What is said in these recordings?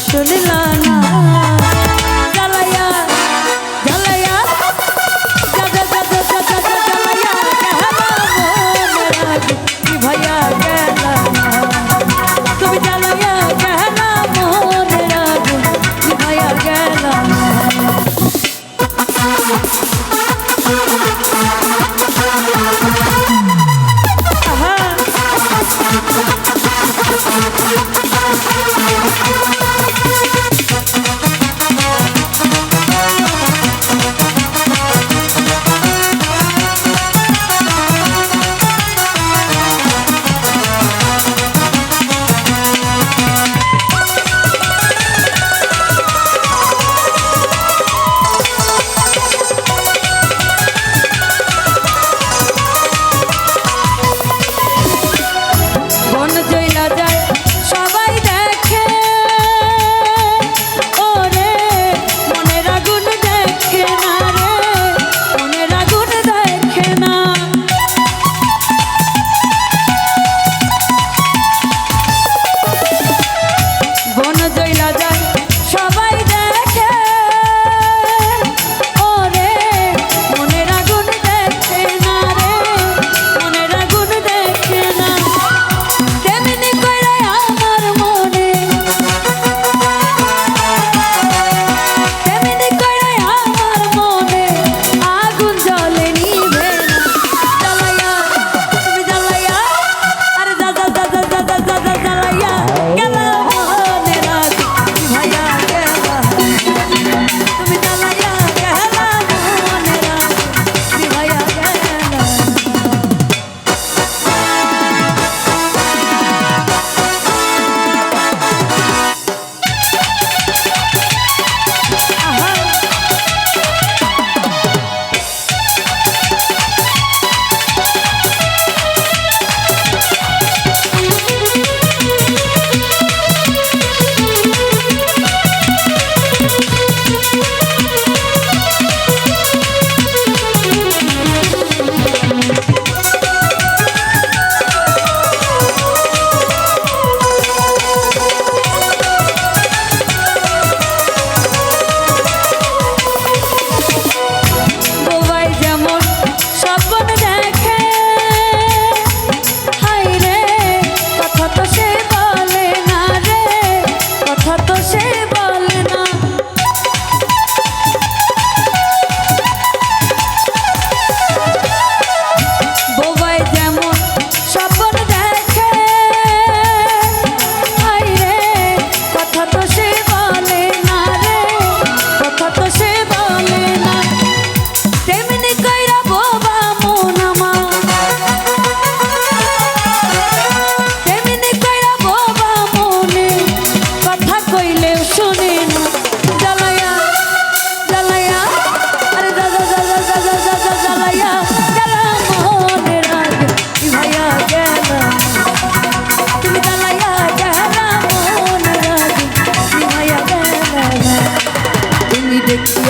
আসলে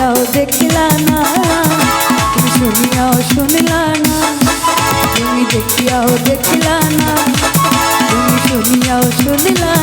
দেখিয়াও দেখিলা না তুমি শুনিয়াও শুনিলা না তুমি দেখিয়াও দেখিলা না তুমি শুনিয়াও শুনিলা